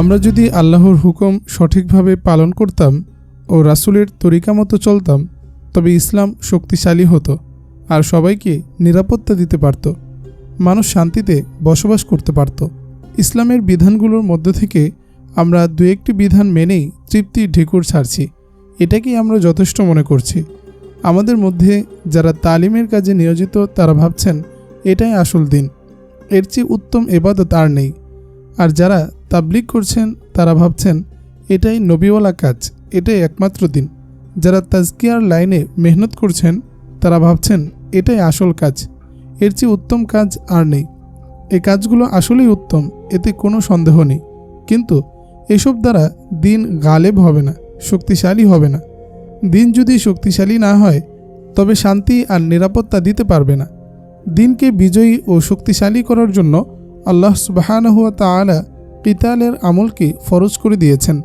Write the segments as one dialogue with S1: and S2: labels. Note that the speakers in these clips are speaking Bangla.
S1: আমরা যদি আল্লাহর হুকুম সঠিকভাবে পালন করতাম ও রাসূলের তরিকা মতো চলতাম, তবে ইসলাম শক্তিশালী হতো আর সবাইকে নিরাপত্তা দিতে পারত, মানুষ শান্তিতে বসবাস করতে পারত। ইসলামের বিধানগুলোর মধ্য থেকে আমরা দু একটি বিধান মেনেই তৃপ্তির ঢেকুর ছাড়ছি, এটাকেই আমরা যথেষ্ট মনে করছি। আমাদের মধ্যে যারা তালিমের কাজে নিয়োজিত তারা ভাবছেন, এটাই আসল দিন। এর চেয়ে উত্তম এবাদত আর নেই। আর যারা তাবলিগ করছেন, তারা ভাবছেন, এটাই নবীওয়ালা কাজ, এটাই একমাত্র দিন। যারা তাজকিয়ার লাইনে মেহনত করছেন, তারা ভাবছেন, এটাই আসল কাজ, এর চেয়ে উত্তম কাজ আর নেই। এই কাজগুলো আসলেই উত্তম, এতে কোনো সন্দেহ নেই। কিন্তু এসব দ্বারা দিন গালেব হবে না, শক্তিশালী হবে না। দিন যদি শক্তিশালী না হয়, তবে শান্তি আর নিরাপত্তা দিতে পারবে না। দিনকে বিজয়ী ও শক্তিশালী করার জন্য আল্লাহ সুবাহানহুয়া তালা কিতালের আমলকে ফরজ করে দিয়েছেন।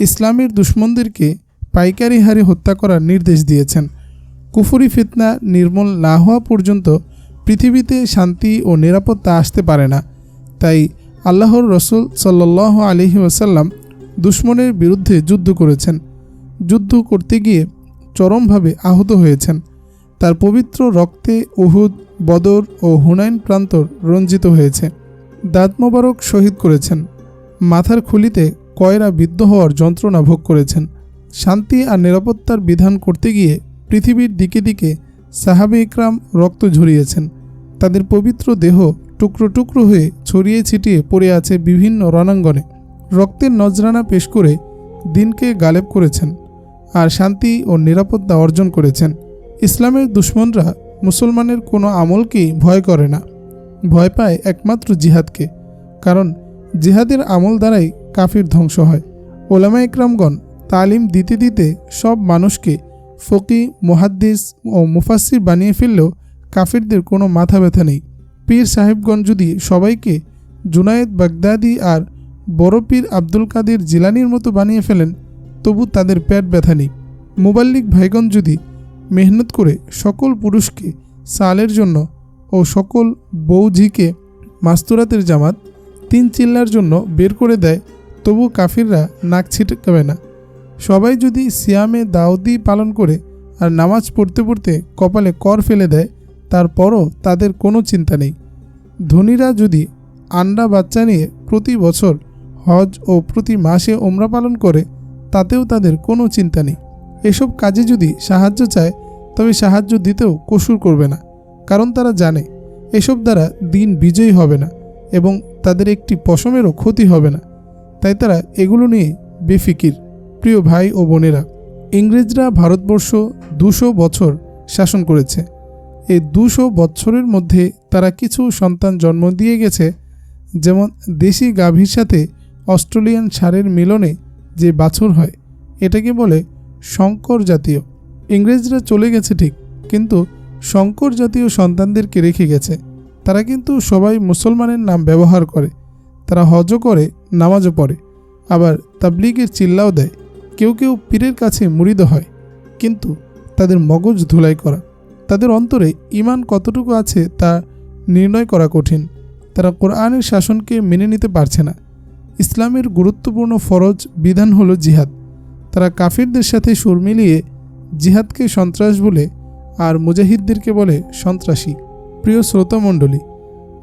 S1: ইসলামের দুশ্মনদেরকে পাইকারি হারে হত্যা করার নির্দেশ দিয়েছেন। কুফুরি ফিতনা নির্মূল না হওয়া পর্যন্ত পৃথিবীতে শান্তি ও নিরাপত্তা আসতে পারে না। তাই আল্লাহর রসুল সাল্লাহ আলহি ওয়াসাল্লাম দুশ্মনের বিরুদ্ধে যুদ্ধ করেছেন। যুদ্ধ করতে গিয়ে চরমভাবে আহত হয়েছেন। তার পবিত্র রক্তে উহুদ, বদর ও হুনাইন প্রান্তর রঞ্জিত হয়েছে। দাঁত মোবারক শহীদ করেছেন। মাথার খুলিতে কয়রা বিদ্ধ হওয়ার যন্ত্রণা ভোগ করেছেন। শান্তি আর নিরাপত্তার বিধান করতে গিয়ে পৃথিবীর দিকে দিকে সাহাবে ইকরাম রক্ত ঝরিয়েছেন। তাদের পবিত্র দেহ টুকরো টুকরো হয়ে ছড়িয়ে ছিটিয়ে পড়ে আছে বিভিন্ন রণাঙ্গনে। রক্তের নজরানা পেশ করে দিনকে গালেব করেছেন আর শান্তি ও নিরাপত্তা অর্জন করেছেন। ইসলামের দুশ্মনরা মুসলমানের কোনো আমলকেই ভয় করে না। ভয় পায় একমাত্র জিহাদকে, কারণ জিহাদের আমল দ্বারাই কাফির ধ্বংস হয়। ওলামা ইকরামগণ তালিম দিতে দিতে সব মানুষকে ফকি মুহাদ্দিস ও মুফাসির বানিয়ে ফেললেও কাফিরদের কোনো মাথা ব্যথা নেই। পীর সাহেবগণ যদি সবাইকে জুনায়েদ বাগদাদি আর বড় পীর আব্দুল কাদের জিলানির মতো বানিয়ে ফেলেন, তবু তাদের পেট ব্যথা নেই। মোবাল্লিক ভাইগণ যদি মেহনত করে সকল পুরুষকে সালের জন্য ও সকল বৌঝিকে মাস্তুরাতের জামাত তিন চিল্লার জন্য বের করে দেয়, তবু কাফিররা নাক ছিটকাবে না। সবাই যদি সিয়ামে দাউদি পালন করে আর নামাজ পড়তে পড়তে কপালে কর ফেলে দেয়, তারপরও তাদের কোনো চিন্তা নেই। ধনীরা যদি আন্ডা বাচ্চা নিয়ে প্রতি বছর হজ ও প্রতি মাসে ওমরা পালন করে, তাতেও তাদের কোনো চিন্তা নেই। এসব কাজে যদি সাহায্য চায়, তবে সাহায্য দিতেও কসুর করবে না। কারণ তারা জানে, এসব দ্বারা দিন বিজয়ী হবে না এবং তাদের একটি পশমেরও ক্ষতি হবে না। তাই তারা এগুলো নিয়ে বেফিকির, প্রিয় ভাই ও বোনেরা। ইংরেজরা ভারতবর্ষ দুশো বছর শাসন করেছে। এই দুশো বছরের মধ্যে তারা কিছু সন্তান জন্ম দিয়ে গেছে, যেমন দেশি গাভীর সাথে অস্ট্রেলিয়ান সারের মিলনে যে বাছুর হয়, এটাকে বলে শঙ্কর জাতীয়। ইংরেজরা চলে গেছে ঠিক, কিন্তু শঙ্কর জাতীয় সন্তানদেরকে রেখে গেছে। তারা কিন্তু সবাই মুসলমানের নাম ব্যবহার করে। তারা হজও করে, নামাজও পড়ে। আবার তাবলিগের চিল্লাও দেয়। কেউ কেউ পীরের কাছে মুড়িদ হয়। কিন্তু তাদের মগজ ধুলাই করা, তাদের অন্তরে ইমান কতটুকু আছে তা নির্ণয় করা কঠিন। তারা কোরআনের শাসনকে মেনে নিতে পারছে না। ইসলামের গুরুত্বপূর্ণ ফরজ বিধান হলো জিহাদ। তারা কাফিরদের সাথে সুর মিলিয়ে জিহাদকে সন্ত্রাস বলে আর মুজাহিদদেরকে বলে সন্ত্রাসী। প্রিয় শ্রোতামণ্ডলী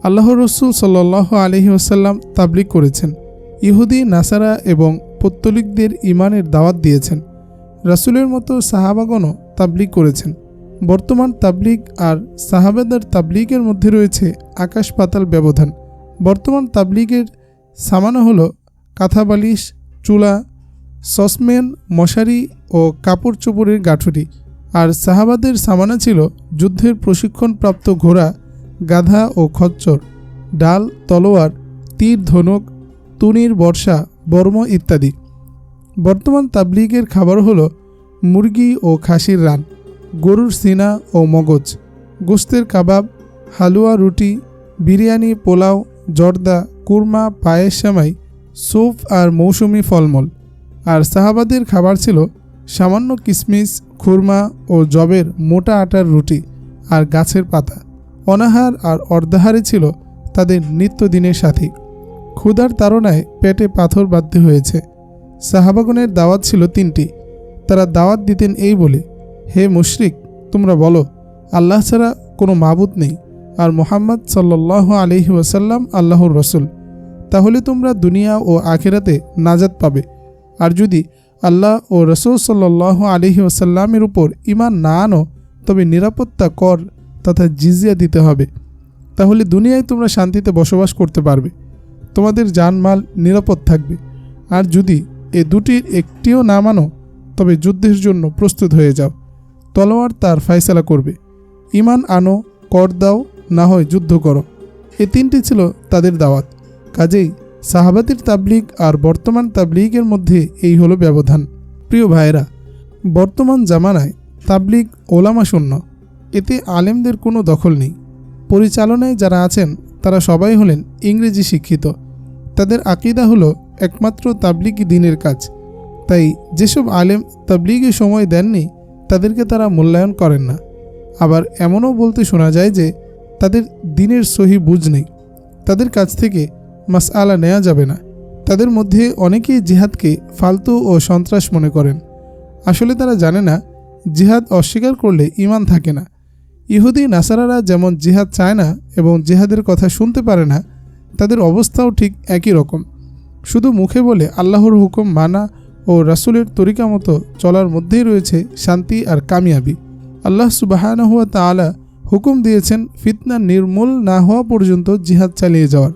S1: আল্লাহ রসুল সাল্লাহ আলহি আসাল্লাম তাবলিক করেছেন। ইহুদি, নাসারা এবং পত্তলিকদের ইমানের দাওয়াত দিয়েছেন। রাসুলের মতো সাহাবাগণও তাবলিগ করেছেন। বর্তমান তাবলিগ আর সাহাবেদার তাবলিগের মধ্যে রয়েছে আকাশ পাতাল ব্যবধান। বর্তমান তাবলিগের সামানো হল কাঁথা বালিশ চুলা, সসম্যান, মশারি ও কাপড় চোপড়ের গাঠুরি। আর সাহাবাদের সামানা ছিল যুদ্ধের প্রশিক্ষণপ্রাপ্ত ঘোড়া, গাধা ও খচ্চর, ডাল, তলোয়ার, তীর, ধনুক, তুনির বর্ষা, বর্ম ইত্যাদি। বর্তমান তাবলিগের খাবার হলো মুরগি ও খাসির রান, গরুর সিনা ও মগজ, গোস্তের কাবাব, হালুয়া রুটি, বিরিয়ানি, পোলাও, জর্দা, কুরমা, পায়েস সেমাই স্যুপ আর মৌসুমি ফলমূল। আর সাহাবাদের খাবার ছিল সামান্য কিশমিশ খুরমা ও জবের মোটা আটার রুটি আর গাছের পাতা। অনাহার আর অর্ধাহারে ছিল তাদের নিত্যদিনের সাথী। ক্ষুধার তাড়নায় পেটে পাথর বাঁধতে হয়েছে। সাহাবাগনের দাওয়াত ছিল তিনটি। তারা দাওয়াত দিতেন এই বলে, হে মুশরিক, তোমরা বলো, আল্লাহ ছাড়া কোনো মাবুদ নেই আর মোহাম্মদ সাল্লাহ আলহি ওয়াসাল্লাম আল্লাহর রসুল। তাহলে তোমরা দুনিয়া ও আখেরাতে নাজাত পাবে। আর যদি আল্লাহ ও রসুল সাল্লাহ আলহি ওসাল্লামের উপর ইমান না আনো, তবে নিরাপত্তা কর তথা জিজিয়া দিতে হবে। তাহলে দুনিয়ায় তোমরা শান্তিতে বসবাস করতে পারবে। তোমাদের জানমাল নিরাপদ থাকবে। আর যদি এ দুটির একটিও না মানো, তবে যুদ্ধের জন্য প্রস্তুত হয়ে যাও। তলোয়ার তার ফয়সালা করবে। ইমান আনো, কর দাও, না হয় যুদ্ধ করো। এ তিনটি ছিল তাদের দাওয়াত। কাজেই সাহাবাতির তাবলিগ আর বর্তমান তাবলিগের মধ্যে এই হলো ব্যবধান। প্রিয় ভাইরা বর্তমান জামানায় তাবলিগ ওলামা শূন্য। এতে আলেমদের কোনো দখল নেই। পরিচালনায় যারা আছেন, তারা সবাই হলেন ইংরেজি শিক্ষিত। তাদের আকিদা হলো একমাত্র তাবলিগি দিনের কাজ। তাই যেসব আলেম তাবলিগে সময় দেননি, তাদেরকে তারা মূল্যায়ন করেন না। আবার এমনও বলতে শোনা যায় যে, তাদের দিনের সহি বুঝ নেই। তাদের কাছ থেকে মাস আলা নেওয়া যাবে না। তাদের মধ্যে অনেকেই জিহাদকে ফালতু ও সন্ত্রাস মনে করেন। আসলে তারা জানে না, জিহাদ অস্বীকার করলে ইমান থাকে না। ইহুদি, নাসারারা যেমন জিহাদ চায় না এবং জিহাদের কথা শুনতে পারে না, তাদের অবস্থাও ঠিক একই রকম। শুধু মুখে বলে আল্লাহর হুকুম মানা ও রাসুলের তরিকা মতো চলার মধ্যেই রয়েছে শান্তি আর কামিয়াবি। আল্লাহ সুবাহানহুয়া তালা হুকুম দিয়েছেন, ফিতনা নির্মূল না হওয়া পর্যন্ত জিহাদ চালিয়ে যাওয়ার।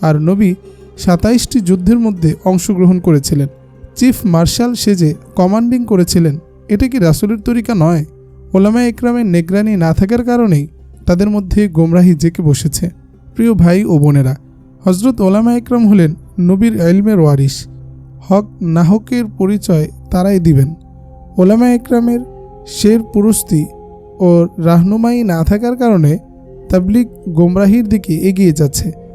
S1: আর নবী সাতাইশটি যুদ্ধের মধ্যে অংশগ্রহণ করেছিলেন। চিফ মার্শাল সেজে কমান্ডিং করেছিলেন। এটা কি রাসুলের তরিকা নয়? ওলামা একরামের নেগরানি না থাকার কারণেই তাদের মধ্যে গোমরাহি জেকে বসেছে। প্রিয় ভাই ও বোনেরা হজরত ওলামা একরাম হলেন নবীর এলমের ওয়ারিস হক নাহকের পরিচয় তারাই দিবেন। ওলামা একরামের শের পুরস্তি ও রাহনুমাই না থাকার কারণে তাবলিগ গোমরাহির দিকে এগিয়ে যাচ্ছে।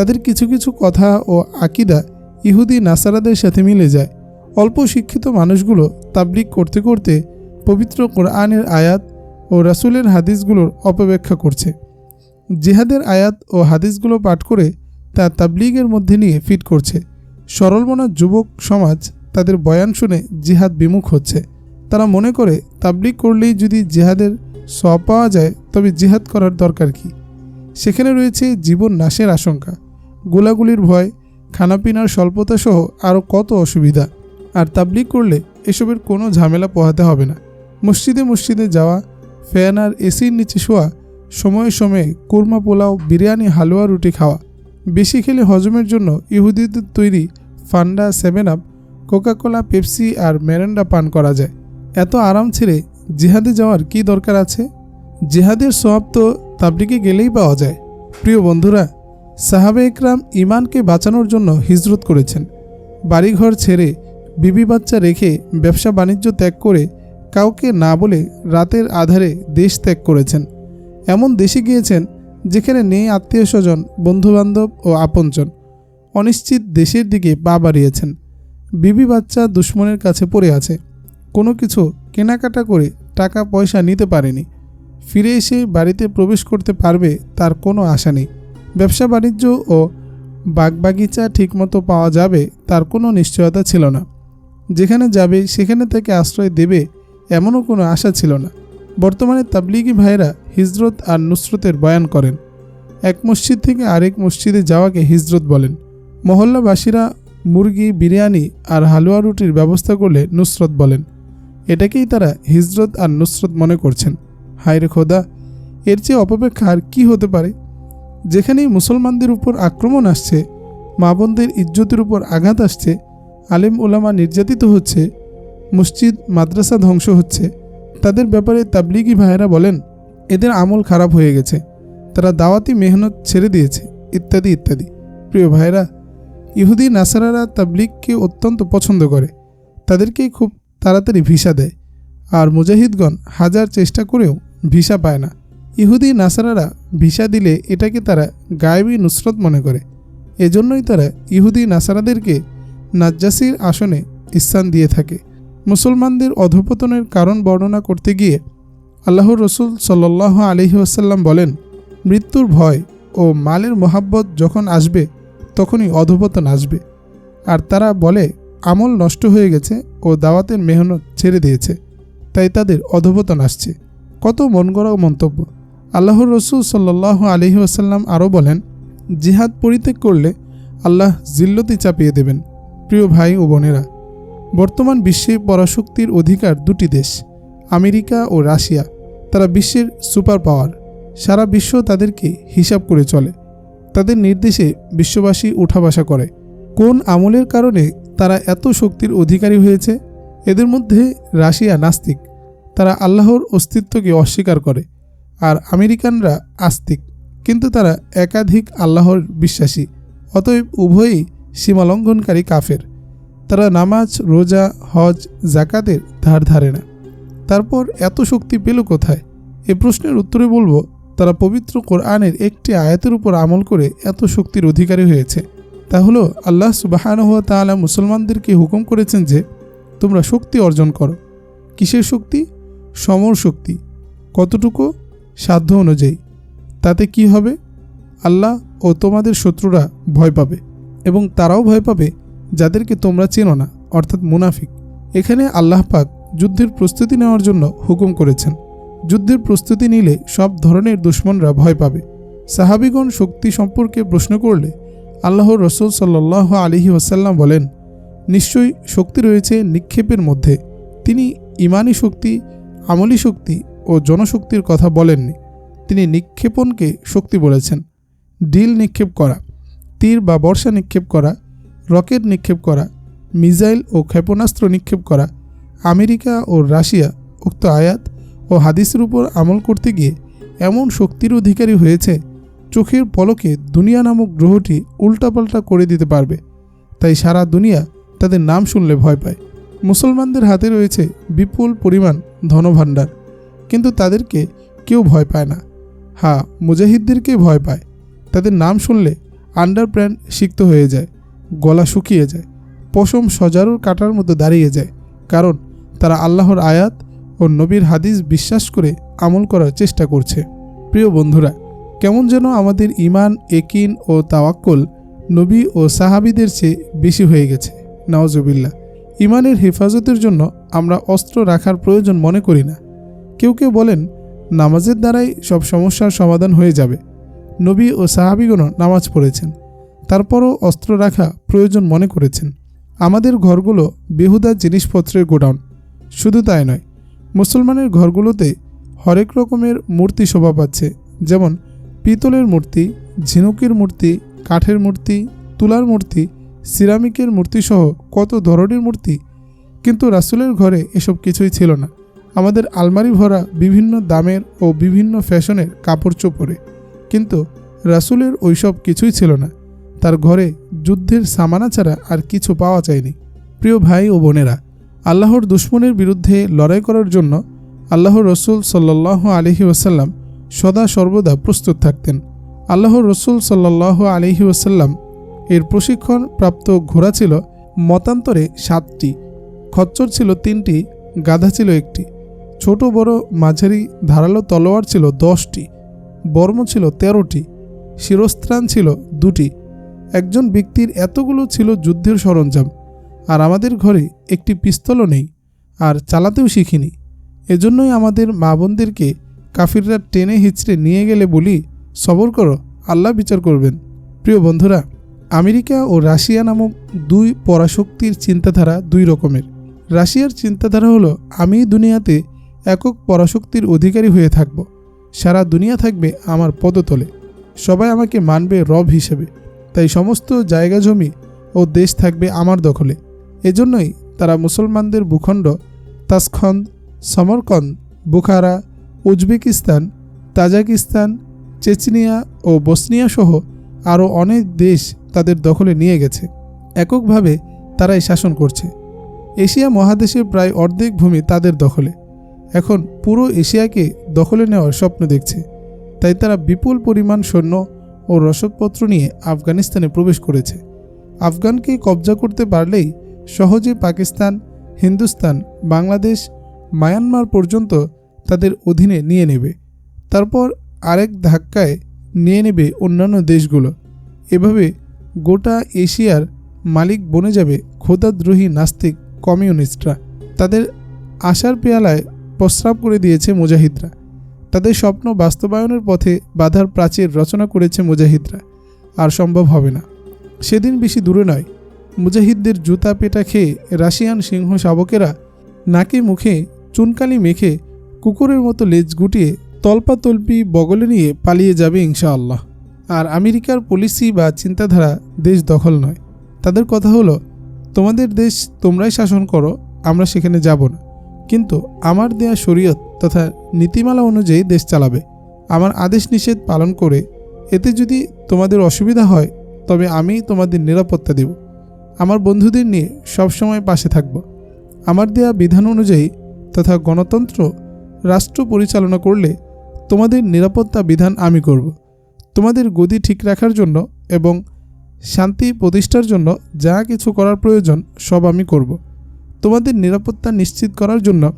S1: তাদের কিছু কিছু কথা ও আকিদা ইহুদি নাসারাদের সাথে মিলে যায়। অল্প শিক্ষিত মানুষগুলো তাবলিগ করতে করতে পবিত্র কোরআনের আয়াত ও রাসুলের হাদিসগুলোর অপব্যাখ্যা করছে। জিহাদের আয়াত ও হাদিসগুলো পাঠ করে তা তাবলিগের মধ্যে নিয়ে ফিট করছে। সরলমনা যুবক সমাজ তাদের বয়ান শুনে জিহাদ বিমুখ হচ্ছে। তারা মনে করে, তাবলিগ করলেই যদি জিহাদের সব পাওয়া যায়, তবে জিহাদ করার দরকার কি? সেখানে রয়েছে জীবন নাশের আশঙ্কা। গোলাগুলির ভয়, খানাপিনার স্বল্পতা সহ আরও কত অসুবিধা। আর তাবলিগ করলে এসবের কোনো ঝামেলা পোহাতে হবে না। মসজিদে মসজিদে যাওয়া, ফ্যান আর এসির নিচে শোয়া, সময়ে সময়ে কুরমা পোলাও, বিরিয়ানি, হালুয়া, রুটি খাওয়া। বেশি খেলে হজমের জন্য ইহুদিদের তৈরি Fanta seven up Coca Cola, Pepsi আর ম্যারেন্ডা পান করা যায়। এত আরাম ছেড়ে জেহাদে যাওয়ার কি দরকার আছে? জেহাদের সব তো তাবলিগে গেলেই পাওয়া যায়। প্রিয় বন্ধুরা সাহাবে একরাম ইমানকে বাঁচানোর জন্য হিজরত করেছেন। বাড়িঘর ছেড়ে বিবি বাচ্চা রেখে ব্যবসা বাণিজ্য ত্যাগ করে কাউকে না বলে রাতের আধারে দেশ ত্যাগ করেছেন। এমন দেশে গিয়েছেন যেখানে নেই আত্মীয় স্বজন বন্ধুবান্ধব ও আপনজন। অনিশ্চিত দেশের দিকে পা বাড়িয়েছেন। বিবি বাচ্চা দুশ্মনের কাছে পড়ে আছে। কোনো কিছু কেনাকাটা করে টাকা পয়সা নিতে পারেনি। ফিরে এসে বাড়িতে প্রবেশ করতে পারবে তার কোনো আশা নেই। ব্যবসা বাণিজ্য ও বাগবাগিচা ঠিকমতো পাওয়া যাবে তার কোনো নিশ্চয়তা ছিল না। যেখানে যাবে, সেখানে তাকে আশ্রয় দেবে এমনও কোনো আশা ছিল না। বর্তমানে তাবলিগি ভাইরা হিজরত আর নুসরতের বয়ান করেন। এক মসজিদ থেকে আরেক মসজিদে যাওয়াকে হিজরত বলেন। মহল্লাবাসীরা মুরগি, বিরিয়ানি আর হালুয়া রুটির ব্যবস্থা করলে নুসরত বলেন। এটাকেই তারা হিজরত আর নুসরত মনে করছেন। হায়রে খোদা, এর চেয়ে অপেক্ষা আর কী হতে পারে? যেখানেই মুসলমানদের উপর আক্রমণ আসছে, মা বোনদের ইজ্জতের উপর আঘাত আসছে, আলেম ওলামা নির্যাতিত হচ্ছে, মসজিদ, মাদ্রাসা ধ্বংস হচ্ছে। তাদের ব্যাপারে তাবলিগি ভাইয়েরা বলেন, এদের আমল খারাপ হয়ে গেছে। তারা দাওয়াতি মেহনত ছেড়ে দিয়েছে। ইত্যাদি ইত্যাদি। প্রিয় ভাইরা ইহুদি, নাসারারা তাবলিগকে অত্যন্ত পছন্দ করে। তাদেরকেই খুব তাড়াতাড়ি ভিসা দেয়। আর মুজাহিদগণ হাজার চেষ্টা করেও ভিসা পায় না। ইহুদি নাসারারা ভিসা দিলে এটাকে তারা গায়েবী নুসরত মনে করে। এজন্যই তারা ইহুদি নাসারাদেরকে নাজ্জাসির আসনে স্থান দিয়ে থাকে। মুসলমানদের অধপতনের কারণ বর্ণনা করতে গিয়ে আল্লাহর রসুল সাল্লাহ আলহি আসাল্লাম বলেন, মৃত্যুর ভয় ও মালের মোহাব্বত যখন আসবে, তখনই অধপতন আসবে। আর তারা বলে, আমল নষ্ট হয়ে গেছে ও দাওয়াতের মেহনত ছেড়ে দিয়েছে। তাই তাদের অধপতন আসছে। কত মন গড়া মন্তব্য। আল্লাহর রসুল সাল্লাহ আলহি আসাল্লাম আরও বলেন, জিহাদ পরিত্যাগ করলে আল্লাহ জিল্লতি চাপিয়ে দেবেন, প্রিয় ভাই ও বোনেরা। বর্তমান বিশ্বে পরাশক্তির অধিকার দুটি দেশ, আমেরিকা ও রাশিয়া। তারা বিশ্বের সুপার পাওয়ার, সারা বিশ্ব তাদেরকে হিসাব করে চলে। তাদের নির্দেশে বিশ্ববাসী উঠাবাসা করে। কোন আমলের কারণে তারা এত শক্তির অধিকারী হয়েছে? এদের মধ্যে রাশিয়া নাস্তিক। তারা আল্লাহর অস্তিত্বকে অস্বীকার করে। আর আমেরিকানরা আস্তিক, কিন্তু তারা একাধিক আল্লাহর বিশ্বাসী, অতএব উভয়ই সীমালঙ্ঘনকারী কাফের। তারা নামাজ, রোজা, হজ জাকাতের ধার ধারে না। তারপর এত শক্তি পেল কোথায়? এ প্রশ্নের উত্তরে বলব, তারা পবিত্র কোরআনের একটি আয়াতের উপর আমল করে এত শক্তির অধিকারী হয়েছে। তা হলো, আল্লাহ সুবাহানহুয়া তাআলা মুসলমানদেরকে হুকুম করেছেন যে, তোমরা শক্তি অর্জন করো। কিসের শক্তি? সমর শক্তি। কতটুকু? সাধ্য অনুযায়ী। তাতে কি হবে? আল্লাহ ও তোমাদের শত্রুরা ভয় পাবে এবং তারাও ভয় পাবে যাদেরকে তোমরা চেনো না, অর্থাৎ মুনাফিক। এখানে আল্লাহ পাক যুদ্ধের প্রস্তুতি নেওয়ার জন্য হুকুম করেছেন। যুদ্ধের প্রস্তুতি নিলে সব ধরনের দুশ্মনরা ভয় পাবে। সাহাবিগণ শক্তি সম্পর্কে প্রশ্ন করলে আল্লাহর রসুল সাল্লাহ আলহি ওসাল্লাম বলেন, নিশ্চয়ই শক্তি রয়েছে নিক্ষেপের মধ্যে। তিনি ইমানি শক্তি, আমলি শক্তি ও জনশক্তির কথা বলেননি। তিনি নিক্ষেপণকে শক্তি বলেছেন। ডিল নিক্ষেপ করা, তীর বা বর্ষা নিক্ষেপ করা, রকেট নিক্ষেপ করা, মিসাইল ও ক্ষেপণাস্ত্র নিক্ষেপ করা, আমেরিকা ও রাশিয়া উক্ত আয়াত ও হাদিসের উপর আমল করতে গিয়ে এমন শক্তির অধিকারী হয়েছে, চোখের পলকে দুনিয়া নামক গ্রহটি উল্টাপাল্টা করে দিতে পারবে। তাই সারা দুনিয়া তাদের নাম শুনলে ভয় পায়। মুসলমানদের হাতে রয়েছে বিপুল পরিমাণ ধনভাণ্ডার। কিন্তু তাদেরকে কেউ ভয় পায় না। হ্যাঁ মুজাহিদদেরকে ভয় পায়। তাদের নাম শুনলে আন্ডার সিক্ত হয়ে যায়, গলা শুকিয়ে যায়, পশম সজারুর কাটার মতো দাঁড়িয়ে যায়। কারণ তারা আল্লাহর আয়াত ও নবীর হাদিস বিশ্বাস করে আমল করার চেষ্টা করছে। প্রিয় বন্ধুরা, কেমন যেন আমাদের ইমান একিন ও তাওয়াক্কল নবী ও সাহাবিদের চেয়ে বেশি হয়ে গেছে। নওয়াজবিল্লা ইমানের হেফাজতের জন্য আমরা অস্ত্র রাখার প্রয়োজন মনে করি না। কেউ কেউ বলেন, নামাজের দ্বারাই সব সমস্যার সমাধান হয়ে যাবে। নবী ও সাহাবিগণও নামাজ পড়েছেন। তারপরও অস্ত্র রাখা প্রয়োজন মনে করেছেন। আমাদের ঘরগুলো বেহুদা জিনিসপত্রের গোডাউন। শুধু তাই নয়, মুসলমানের ঘরগুলোতে হরেক রকমের মূর্তি শোভা পাচ্ছে। যেমন পিতলের মূর্তি, ঝিনুকের মূর্তি, কাঠের মূর্তি, তুলার মূর্তি, সিরামিকের মূর্তিসহ কত ধরনের মূর্তি। কিন্তু রাসুলের ঘরে এসব কিছুই ছিল না। আমাদের আলমারি ভরা বিভিন্ন দামের ও বিভিন্ন ফ্যাশনের কাপড় চোপড়ে। কিন্তু রাসুলের ওইসব কিছুই ছিল না। তার ঘরে যুদ্ধের সামানা ছাড়া আর কিছু পাওয়া যায়নি। প্রিয় ভাই ও বোনেরা, আল্লাহর দুশ্মনের বিরুদ্ধে লড়াই করার জন্য আল্লাহর রসুল সাল্লাহ আলহি ওসাল্লাম সদা সর্বদা প্রস্তুত থাকতেন। আল্লাহর রসুল সাল্লাহ আলহি ওসাল্লাম এর প্রশিক্ষণ প্রাপ্ত ঘোড়া ছিল মতান্তরে সাতটি, খচ্চর ছিল তিনটি, গাধা ছিল একটি। ছোট বড় মাঝারি ধারালো তলোয়ার ছিল দশটি, বর্ম ছিল তেরোটি, শিরস্ত্রাণ ছিল দুটি। একজন ব্যক্তির এতগুলো ছিল যুদ্ধের সরঞ্জাম, আর আমাদের ঘরে একটি পিস্তলও নেই, আর চালাতেও শিখিনি। এজন্যই আমাদের মা বোনদেরকে কাফিররা টেনে হিচড়ে নিয়ে গেলে বলি, সবর করো, আল্লাহ বিচার করবেন। প্রিয় বন্ধুরা, আমেরিকা ও রাশিয়া নামক দুই পরাশক্তির চিন্তাধারা দুই রকমের। রাশিয়ার চিন্তাধারা হলো, আমি দুনিয়াতে একক পরাশক্তির অধিকারী হয়ে থাকব। সারা দুনিয়া থাকবে আমার পদতলে। সবাই আমাকে মানবে রব হিসেবে। তাই সমস্ত জায়গা জমি ও দেশ থাকবে আমার দখলে। এজন্যই তারা মুসলমানদের ভূখণ্ড Tashkent, Samarkand, Bukhara, Uzbekistan, Tajikistan, Chechnya ও বসনিয়া সহ আরও অনেক দেশ তাদের দখলে নিয়ে গেছে। এককভাবে তারাই শাসন করছে। এশিয়া মহাদেশের প্রায় অর্ধেক ভূমি তাদের দখলে। এখন পুরো এশিয়াকে দখলে নেওয়ার স্বপ্ন দেখছে। তাই তারা বিপুল পরিমাণ সৈন্য ও রসদপত্র নিয়ে আফগানিস্তানে প্রবেশ করেছে। আফগানকে কবজা করতে পারলেই সহজে পাকিস্তান, হিন্দুস্তান, বাংলাদেশ, মায়ানমার পর্যন্ত তাদের অধীনে নিয়ে নেবে। তারপর আরেক ধাক্কায় নিয়ে নেবে অন্যান্য দেশগুলো। এভাবে গোটা এশিয়ার মালিক বনে যাবে খোদাদ্রোহী নাস্তিক কমিউনিস্টরা। তাদের আশার পেয়ালায় প্রস্রাব করে দিয়েছে মুজাহিদরা। তাদের স্বপ্ন বাস্তবায়নের পথে বাধার প্রাচীর রচনা করেছে মুজাহিদরা। আর সম্ভব হবে না। সেদিন বেশি দূরে নয়। মুজাহিদদের জুতা পেটা খেয়ে রাশিয়ান সিংহ শাবকেরা নাকে মুখে চুনকালি মেখে কুকুরের মতো লেজ গুটিয়ে তল্পাতল্পি বগলে নিয়ে পালিয়ে যাবে ইনশাআল্লাহ। আর আমেরিকার পলিসি বা চিন্তাধারা দেশ দখল নয়। তাদের কথা হলো, তোমাদের দেশ তোমরাই শাসন করো, আমরা সেখানে যাব না। কিন্তু আমার দেয়া শরীয়ত তথা নীতিমালা অনুযায়ী দেশ চালাবে। আমার আদেশ নিষেধ পালন করে এতে যদি তোমাদের অসুবিধা হয়, তবে আমি তোমাদের নিরাপত্তা দেব। আমার বন্ধুদের নিয়ে সবসময় পাশে থাকব। আমার দেয়া বিধান অনুযায়ী তথা গণতন্ত্র, রাষ্ট্র পরিচালনা করলে তোমাদের নিরাপত্তা বিধান আমি করব। তোমাদের গদি ঠিক রাখার জন্য এবং শান্তি প্রতিষ্ঠার জন্য যা কিছু করার প্রয়োজন সব আমি করব। তোমাদের নিরাপত্তা নিশ্চিত করার জন্য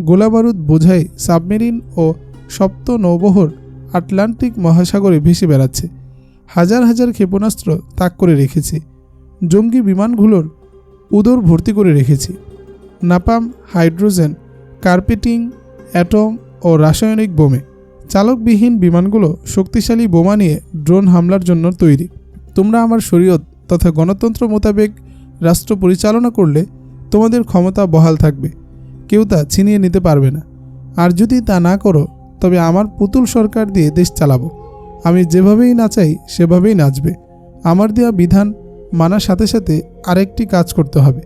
S1: গোলাবারুদ বোঝাই সাবমেরিন ও সপ্ত নৌবহর আটলান্টিক মহাসাগরে ভেসে বেড়াচ্ছে। হাজার হাজার ক্ষেপণাস্ত্র তাক করে রেখেছি। জঙ্গি বিমানগুলোর উদর ভর্তি করে রেখেছি। নাপাম হাইড্রোজেন, কার্পেটিং, অ্যাটম ও রাসায়নিক বোমে। চালকবিহীন বিমানগুলো শক্তিশালী বোমা নিয়ে ড্রোন হামলার জন্য তৈরি। তোমরা আমার শরীয়ত তথা গণতন্ত্র মোতাবেক রাষ্ট্র পরিচালনা করলে তোমাদের ক্ষমতা বহাল থাকবে। কেউ তা ছিনিয়ে নিতে পারবে না। আর যদি তা না করো, তবে আমার পুতুল সরকার দিয়ে দেশ চালাবো। আমি যেভাবেই নাচাই, সেভাবেই নাচবে। আমার দেওয়া বিধান মানার সাথে সাথে আরেকটি কাজ করতে হবে।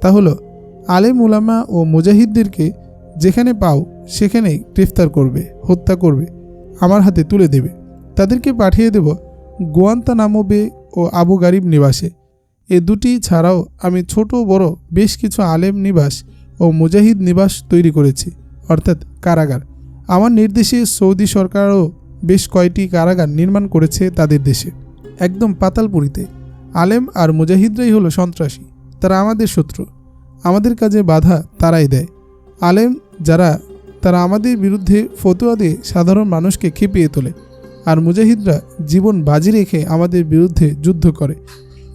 S1: তা হলো, আলেম উলামা ও মুজাহিদদেরকে যেখানে পাও, সেখানেই গ্রেফতার করবে, হত্যা করবে, আমার হাতে তুলে দেবে। তাদেরকে পাঠিয়ে দেব গোয়ান্তানামো বে ও আবু গারিব নিবাসে। এ দুটি ছাড়াও আমি ছোট, বড় বেশ কিছু আলেম নিবাস ও মুজাহিদ নিবাস তৈরি করেছি, অর্থাৎ কারাগার। আমার নির্দেশে সৌদি সরকারও বেশ কয়টি কারাগার নির্মাণ করেছে তাদের দেশে। একদম পাতালপুরিতে। আলেম আর মুজাহিদরাই হলো সন্ত্রাসী, তারা আমাদের শত্রু। আমাদের কাজে বাধা তারাই দেয়। আলেম যারা, তারা আমাদের বিরুদ্ধে ফতোয়া দিয়ে সাধারণ মানুষকে খেপিয়ে তোলে, আর মুজাহিদরা জীবন বাজি রেখে আমাদের বিরুদ্ধে যুদ্ধ করে।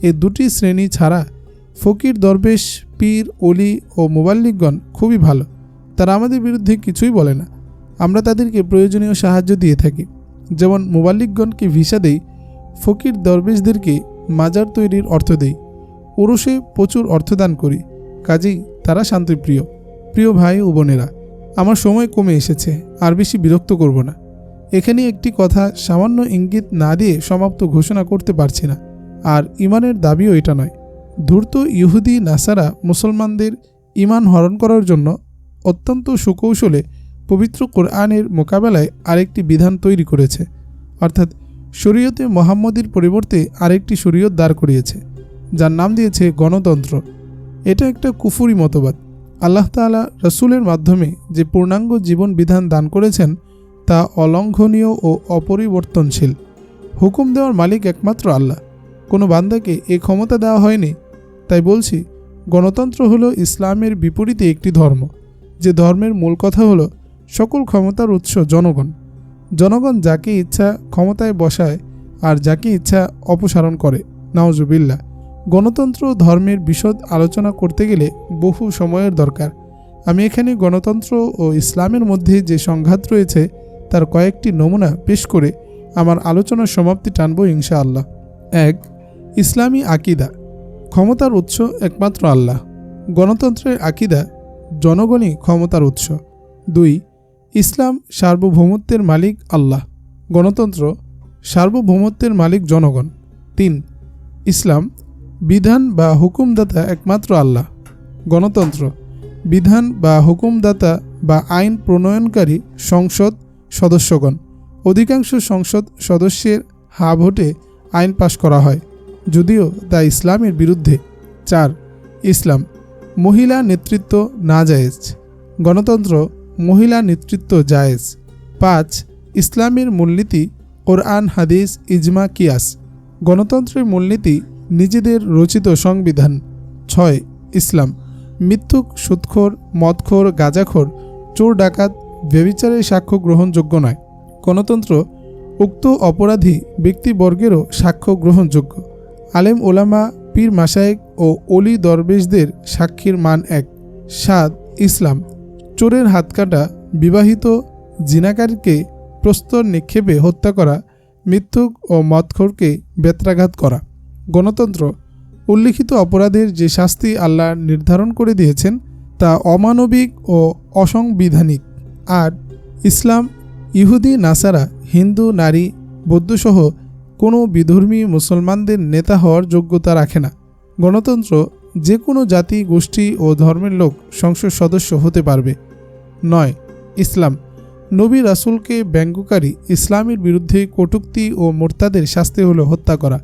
S1: এ দুটি শ্রেণি ছাড়া ফকির, দরবেশ, পীর অলি ও মোবাল্লিকগণ খুবই ভালো। তারা আমাদের বিরুদ্ধে কিছুই বলে না। আমরা তাদেরকে প্রয়োজনীয় সাহায্য দিয়ে থাকি। যেমন মোবাল্লিকগণকে ভিসা দেই, ফকির, দরবেশদেরকে মাজার তৈরির অর্থ দেই। ওরসে প্রচুর অর্থদান করি, কাজেই তারা শান্তিপ্রিয়। প্রিয় ভাই ও বোনেরা, আমার সময় কমে এসেছে, আর বেশি বিরক্ত করব না। এখানে একটি কথা সামান্য ইঙ্গিত না দিয়ে সমাপ্ত ঘোষণা করতে পারছি না। আর ইমানের দাবিও এটা নয়। ধূর্ত ইহুদি নাসারা মুসলমানদের ইমান হরণ করার জন্য অত্যন্ত সুকৌশলে পবিত্র কোরআনের মোকাবেলায় আরেকটি বিধান তৈরি করেছে। অর্থাৎ শরীয়তে মোহাম্মদীর পরিবর্তে আরেকটি শরীয়ত দাঁড় করিয়েছে, যার নাম দিয়েছে গণতন্ত্র। এটা একটা কুফুরি মতবাদ। আল্লাহ তালা রসুলের মাধ্যমে যে পূর্ণাঙ্গ জীবন বিধান দান করেছেন, তা অলঙ্ঘনীয় ও অপরিবর্তনশীল। হুকুম দেওয়ার মালিক একমাত্র আল্লাহ। কোনো বান্দাকে এ ক্ষমতা দেওয়া হয়নি। তাই বলছি, গণতন্ত্র হলো ইসলামের বিপরীতে একটি ধর্ম। যে ধর্মের মূল কথা হলো সকল ক্ষমতার উৎস জনগণ। জনগণ যাকে ইচ্ছা ক্ষমতায় বসায় আর যাকে ইচ্ছা অপসারণ করে। নাওজুবিল্লা গণতন্ত্র ধর্মের বিশদ আলোচনা করতে গেলে বহু সময়ের দরকার। আমি এখানে গণতন্ত্র ও ইসলামের মধ্যে যে সংঘাত রয়েছে, তার কয়েকটি নমুনা পেশ করে আমার আলোচনার সমাপ্তি টানব ইনশাআল্লাহ। এক ইসলামী আকিদা, ক্ষমতার উৎস একমাত্র আল্লাহ। গণতন্ত্রের আকিদা, জনগণই ক্ষমতার উৎস। দুই, ইসলাম সার্বভৌমত্বের মালিক আল্লাহ। গণতন্ত্র সার্বভৌমত্বের মালিক জনগণ। তিন, ইসলাম বিধান বা হুকুমদাতা একমাত্র আল্লাহ। গণতন্ত্র বিধান বা হুকুমদাতা বা আইন প্রণয়নকারী সংসদ সদস্যগণ। অধিকাংশ সংসদ সদস্যের হা ভোটে আইন পাশ করা হয়। যদিও তা ইসলামের বিরুদ্ধে। চার, ইসলাম, মহিলা নেতৃত্ব না জায়েজ। গণতন্ত্র, মহিলা নেতৃত্ব জায়েজ। পাঁচ, ইসলামের মূলনীতি, কোরআন, হাদিস, ইজমা, কিয়াস। গণতন্ত্রের মূলনীতি, নিজেদের রচিত সংবিধান। ছয়, ইসলাম, মিথ্যুক সুৎখোর মদখোর, গাজাখোর, চোর, ডাকাত, ব্যবিচারের সাক্ষ্য গ্রহণযোগ্য নয়। গণতন্ত্র, উক্ত অপরাধী ব্যক্তিবর্গেরও সাক্ষ্য গ্রহণযোগ্য। আলেম ওলামা, পীর মাসায়েক ও অলি দরবেশদের সাক্ষীর মান এক। সাত, ইসলাম। চোরের হাত কাটা বিবাহিত জিনাকারকে প্রস্তর নিক্ষেপে হত্যা করা, মৃত্যুক ও মদখোরকে বেত্রাঘাত করা। গণতন্ত্র, উল্লিখিত অপরাধের যে শাস্তি আল্লাহ নির্ধারণ করে দিয়েছেন, তা অমানবিক ও অসংবিধানিক। আর ইসলাম, ইহুদি, নাসারা, হিন্দু, নারী, বৌদ্ধসহ কোনো বিধর্মী মুসলমানদের নেতা হওয়ার যোগ্যতা রাখে না। গণতন্ত্র যে কোনো জাতি, গোষ্ঠী ও ধর্মের লোক সংসদ সদস্য হতে পারবে। নয়, ইসলাম। নবী রাসুলকে ব্যঙ্গকারী ইসলামের বিরুদ্ধে কটূক্তি ও মোর্তাদের শাস্তি হল হত্যা করা।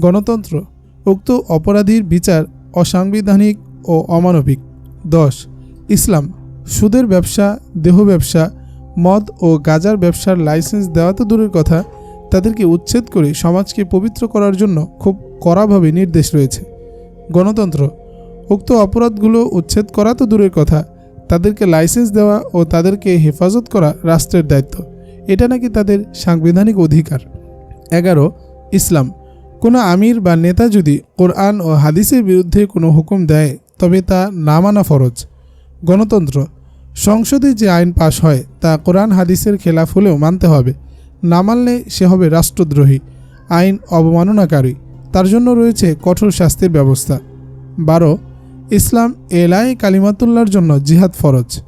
S1: গণতন্ত্র উক্ত অপরাধীর বিচার অসাংবিধানিক ও অমানবিক। দশ, ইসলাম। সুদের ব্যবসা, দেহ ব্যবসা, মদ ও গাজার ব্যবসার লাইসেন্স দেওয়া তো দূরের কথা। তাদেরকে উচ্ছেদ করে সমাজকে পবিত্র করার জন্য খুব কড়াভাবে নির্দেশ রয়েছে। গণতন্ত্র, উক্ত অপরাধগুলো উচ্ছেদ করা তো দূরের কথা, তাদেরকে লাইসেন্স দেওয়া ও তাদেরকে হেফাজত করা রাষ্ট্রের দায়িত্ব। এটা নাকি তাদের সাংবিধানিক অধিকার। এগারো, ইসলাম। কোনো আমির বা নেতা যদি কোরআন ও হাদিসের বিরুদ্ধে কোনো হুকুম দেয়, তবে তা না মানা ফরজ। গণতন্ত্র। সংসদে যে আইন পাশ হয়, তা কোরআন হাদিসের খেলাফ হলেও মানতে হবে। না মানলে সে হবে রাষ্ট্রদ্রোহী, আইন অবমাননাকারী। তার জন্য রয়েছে কঠোর শাস্তির ব্যবস্থা। বারো, ইসলাম এলাই কালিমাতুল্লার জন্য জিহাদ ফরজ।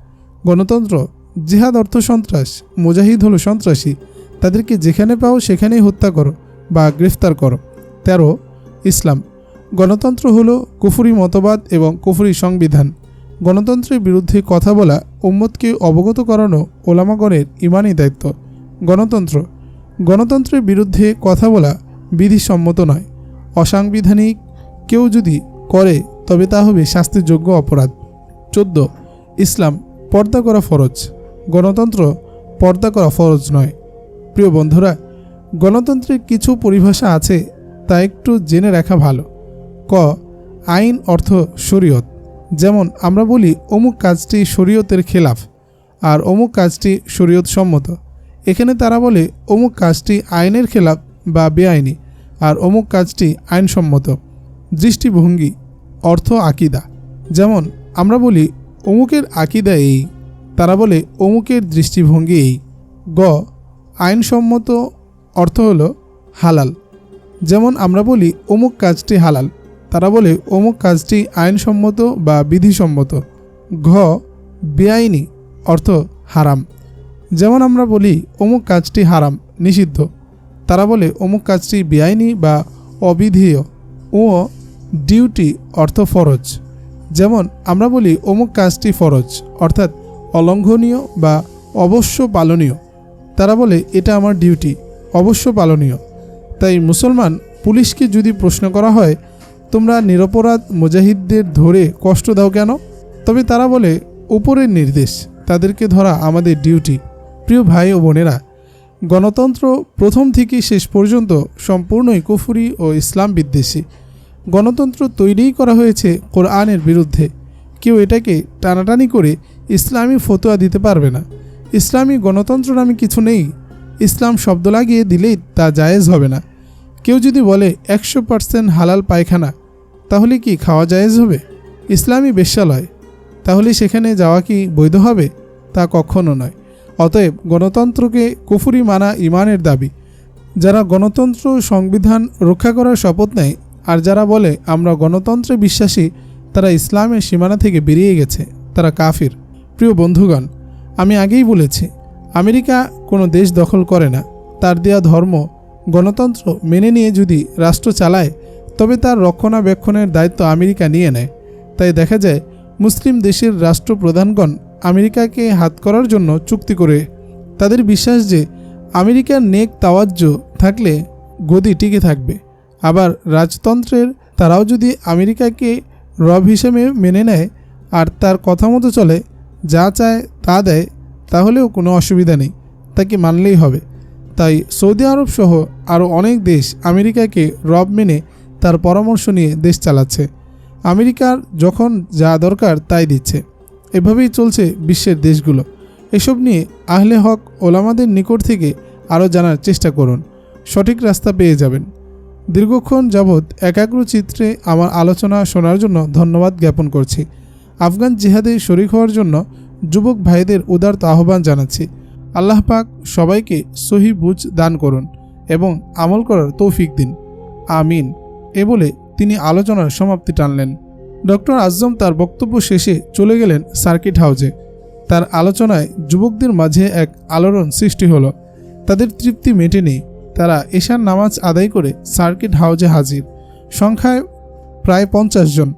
S1: গণতন্ত্র, জিহাদ অর্থ সন্ত্রাস, মুজাহিদ হলো সন্ত্রাসী। তাদেরকে যেখানে পাও সেখানেই হত্যা করো বা গ্রেফতার করো। তেরো, ইসলাম। গণতন্ত্র হলো কুফুরি মতবাদ এবং কুফুরি সংবিধান। গণতন্ত্রের বিরুদ্ধে কথা বলা, উম্মতকে অবগত করানো ওলামাগণের ইমানই দায়িত্ব। গণতন্ত্র। গণতন্ত্রের বিরুদ্ধে কথা বলা বিধিসম্মত নয়। অসাংবিধানিক কেউ যদি করে, তবে তা হবে শাস্তিযোগ্য অপরাধ। চোদ্দ। ইসলাম, পর্দা করা ফরজ। গণতন্ত্র, পর্দা করা ফরজ নয়। প্রিয় বন্ধুরা গণতন্ত্রের কিছু পরিভাষা আছে, তা একটু জেনে রাখা ভালো। ক, আইন অর্থ শরীয়ত। যেমন আমরা বলি, অমুক কাজটি শরীয়তের খেলাফ, আর অমুক কাজটি শরীয়ত সম্মত এখানে তারা বলে, অমুক কাজটি আইনের খেলাফ বা বেআইনি, আর অমুক কাজটি আইনসম্মত। দৃষ্টিভঙ্গি, অর্থ আকিদা। যেমন, আমরা বলি, অমুকের আকিদা এই। তারা বলে, অমুকের দৃষ্টিভঙ্গি এই। গ, আইনসম্মত অর্থ হলো হালাল। যেমন, আমরা বলি, অমুক কাজটি হালাল। তারা বলে, অমুক কাজটি আইনসম্মত বা বিধিসম্মত। ঘ, বেআইনি অর্থ হারাম। যেমন আমরা বলি, অমুক কাজটি হারাম, নিষিদ্ধ। তারা বলে, অমুক কাজটি বেআইনি বা অবিধেয়। ও, ডিউটি অর্থ ফরজ। যেমন আমরা বলি, অমুক কাজটি ফরজ, অর্থাৎ অলঙ্ঘনীয় বা অবশ্য পালনীয়। তারা বলে, এটা আমার ডিউটি, অবশ্য পালনীয়। তাই মুসলমান, পুলিশকে যদি প্রশ্ন করা হয়, তোমরা নিরপরাধ মুজাহিদদের ধরে কষ্ট দাও কেন? তবে তারা বলে, উপরের নির্দেশ, তাদেরকে ধরা আমাদের ডিউটি। প্রিয় ভাই ও বোনেরা, গণতন্ত্র প্রথম থেকে শেষ পর্যন্ত সম্পূর্ণই কুফুরি ও ইসলাম বিদ্বেষী। গণতন্ত্র তৈরিই করা হয়েছে কোরআনের বিরুদ্ধে। কেউ এটাকে টানাটানি করে ইসলামী ফতোয়া দিতে পারবে না। ইসলামী গণতন্ত্র নামে কিছু নেই। ইসলাম শব্দ লাগিয়ে দিলেই তা জায়েজ হবে না। কেউ যদি বলে একশো পার্সেন্ট হালাল পায়খানা, তাহলে কি খাওয়া জায়েজ হবে? ইসলামী বেশ্যালয়, তাহলে সেখানে যাওয়া কি বৈধ হবে? তা কখনো নয়। অতএব গণতন্ত্রকে কুফুরি মানা ইমানের দাবি। যারা গণতন্ত্র সংবিধান রক্ষা করার শপথ নেয়, আর যারা বলে আমরা গণতন্ত্রে বিশ্বাসী, তারা ইসলামের সীমানা থেকে বেরিয়ে গেছে, তারা কাফির। প্রিয় বন্ধুগণ, আমি আগেই বলেছি, আমেরিকা কোনো দেশ দখল করে না। তার দেয়া ধর্ম গণতন্ত্র মেনে নিয়ে যদি রাষ্ট্র চালায়, তবে তার রক্ষণাবেক্ষণের দায়িত্ব আমেরিকা নিয়ে নেয়। তাই দেখা যায়, মুসলিম দেশের রাষ্ট্রপ্রধানগণ আমেরিকাকে হাত করার জন্য চুক্তি করে। তাদের বিশ্বাস যে আমেরিকার নেক তাওয়াজ্য থাকলে গদি টিকে থাকবে। আবার রাজতন্ত্রের তারাও যদি আমেরিকাকে রব হিসেবে মেনে নেয় আর তার কথা মতো চলে, যা চায় তা দেয়, তাহলেও কোনো অসুবিধা নেই। তাকে মানলেই হবে? তাই সৌদি আরব সহ আরও অনেক দেশ আমেরিকাকে রব মেনে তার পরামর্শ নিয়ে দেশ চালাচ্ছে। আমেরিকার যখন যা দরকার তাই দিচ্ছে। এভাবেই চলছে বিশ্বের দেশগুলো। এসব নিয়ে আহলে হক ওলামাদের নিকট থেকে আরও জানার চেষ্টা করুন। সঠিক রাস্তা পেয়ে যাবেন। দীর্ঘক্ষণ যাবৎ একাগ্র চিত্রে আমার আলোচনা শোনার জন্য ধন্যবাদ জ্ঞাপন করছি। আফগান জিহাদে শরিক হওয়ার জন্য যুবক ভাইদের উদারত আহ্বান জানাচ্ছি। আল্লাহ পাক সবাইকে সহি বুঝ দান করুন এবং আমল করার তৌফিক দিন। আমিন। এ বলে তিনি আলোচনার সমাপ্তি টানলেন। ডক্টর আজম তার বক্তব্য শেষে চলে গেলেন সার্কিট হাউজে। তার আলোচনায় যুবকদের মাঝে এক আলোড়ন সৃষ্টি হলো। তাদের তৃপ্তি মেটেনি। তারা এশার নামাজ আদায় করে সার্কিট হাউজে হাজির। সংখ্যায় প্রায় পঞ্চাশ জন।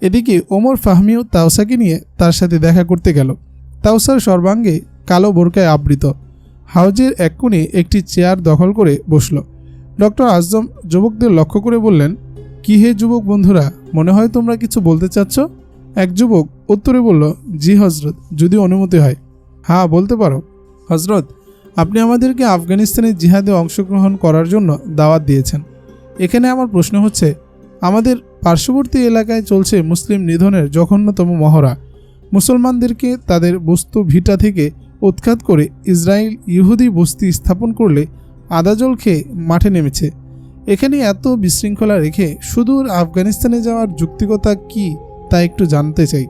S1: এদিকে ওমর ফাহমিও তাওসাকে নিয়ে তার সাথে দেখা করতে গেল। তাওসার সর্বাঙ্গে কালো বোরকায় আবৃত। হাউজের এক কোণে একটি চেয়ার দখল করে বসল। ডক্টর আজম যুবকদের লক্ষ্য করে বললেন কি হে যুবক বন্ধুরা, মনে হয় তোমরা কিছু বলতে চাচ্ছ? এক যুবক উত্তরে বলল, জি হজরত, যদি অনুমতি হয়। হ্যাঁ বলতে পারো। হজরত, আপনি আমাদেরকে আফগানিস্তানের জিহাদে অংশগ্রহণ করার জন্য দাওয়াত দিয়েছেন। এখানে আমার প্রশ্ন হচ্ছে, আমাদের পার্শ্ববর্তী এলাকায় চলছে মুসলিম নিধনের জঘন্যতম মহড়া। মুসলমানদেরকে তাদের বস্তু ভিটা থেকে উৎখাত করে ইসরায়েল ইহুদি বস্তি স্থাপন করলে আদাজল খেয়ে মাঠে নেমেছে। এখানে এত বিশৃঙ্খলা রেখে সুদূর আফগানিস্তানে যাওয়ার যুক্তিকতা কি তা একটু জানতে চাই।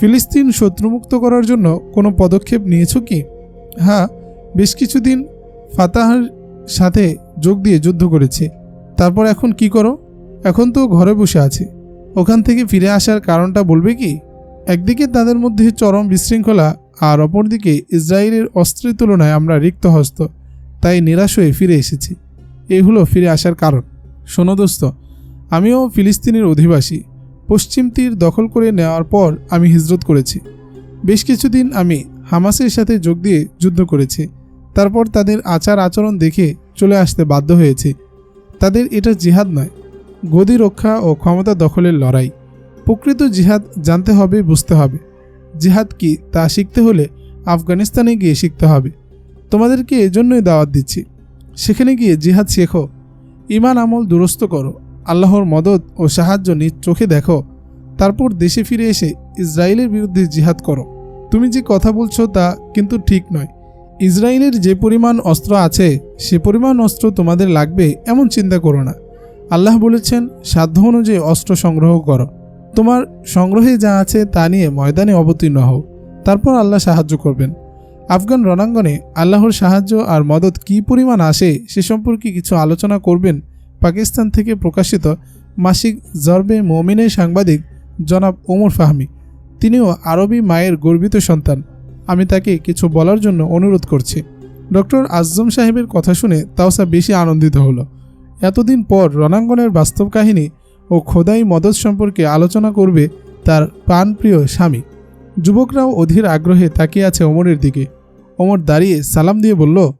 S1: ফিলিস্তিন শত্রুমুক্ত করার জন্য কোনো পদক্ষেপ নিয়েছ কি? হ্যাঁ বেশ কিছুদিন ফাতাহার সাথে যোগ দিয়ে যুদ্ধ করেছে। তারপর এখন কি করো? এখন তো ঘরে বসে আছে। ওখান থেকে ফিরে আসার কারণটা বলবে কি? একদিকে তাদের মধ্যে চরম বিশৃঙ্খলা আর অপরদিকে ইসরায়েলের অস্ত্রের তুলনায় আমরা রিক্ত হস্ত তাই নিরাশ হয়ে ফিরে এসেছি। এই হলো ফিরে আসার কারণ। শোনো দোস্ত, আমিও ফিলিস্তিনের অধিবাসী। পশ্চিম তীর দখল করে নেওয়ার পর আমি হিজরত করেছি। বেশ কিছুদিন আমি হামাসের সাথে যোগ দিয়ে যুদ্ধ করেছি। তারপর তাদের আচার আচরণ দেখে চলে আসতে বাধ্য হয়েছি। তাদের এটা জিহাদ নয়, গদি রক্ষা ও ক্ষমতা দখলের লড়াই। প্রকৃত জিহাদ জানতে হবে, বুঝতে হবে। জিহাদ কি তা শিখতে হলে আফগানিস্তানে গিয়ে শিখতে হবে। তোমাদেরকে এজন্যই দাওয়াত দিচ্ছি। সেখানে গিয়ে জিহাদ শেখো ইমান আমল দুরস্ত করো, আল্লাহর মদত ও সাহায্য নিজ চোখে দেখো, তারপর দেশে ফিরে এসে ইসরায়েলের বিরুদ্ধে জিহাদ করো। তুমি যে কথা বলছো তা কিন্তু ঠিক নয়। ইসরায়েলের যে পরিমাণ অস্ত্র আছে, সে পরিমাণ অস্ত্র তোমাদের লাগবে এমন চিন্তা করো না। আল্লাহ বলেছেন, সাধ্য অনুযায়ী অস্ত্র সংগ্রহ করো। তোমার সংগ্রহে যা আছে তা নিয়ে ময়দানে অবতীর্ণ হও, তারপর আল্লাহ সাহায্য করবেন। আফগান রণাঙ্গনে আল্লাহর সাহায্য আর মদত কী পরিমাণ আসে সে সম্পর্কে কিছু আলোচনা করবেন পাকিস্তান থেকে প্রকাশিত মাসিক জরবে মমিনের সাংবাদিক জনাব ওমর ফাহমি। তিনিও আরবি মায়ের গর্বিত সন্তান। আমি তাকে কিছু বলার জন্য অনুরোধ করছি। ডক্টর আজম সাহেবের কথা শুনে তাওসা বেশি আনন্দিত হলো। এতদিন পর রণাঙ্গনের বাস্তব কাহিনী ও খোদাই মদত সম্পর্কে আলোচনা করবে তার প্রাণপ্রিয় স্বামী। যুবকরাও অধীর আগ্রহে তাকিয়ে আছে অমরের দিকে। ওমর দাঁড়িয়ে সালাম দিয়ে বলল